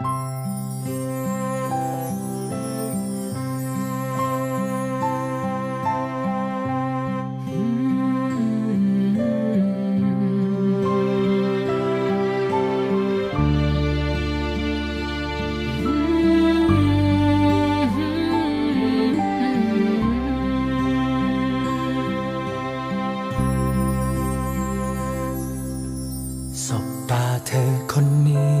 สบตาเธอคนนี้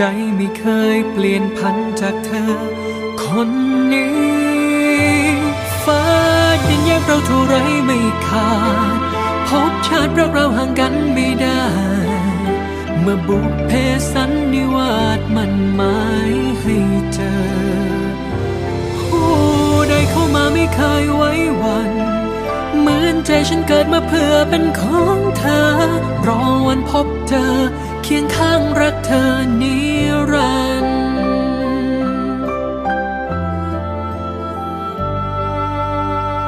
ใจไม่เคยเปลี่ยนพันจากเธอ คนนี้ ฟ้ายังแยกเราเท่าไรไม่ขาด พบชาติรักเราห่างกันไม่ได้ เมื่อบุพเพสันนิวาสมันหมายให้เจอ ผู้ใดเข้ามาไม่เคยไว้วันเหมือนใจฉันเกิดมาเพื่อเป็นของเธอ รอวันพบเจอ เคียงข้างรักเธอนิรันดร์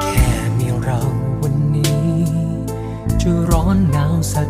แค่มีเราวันนี้ จะร้อนหนาวสัก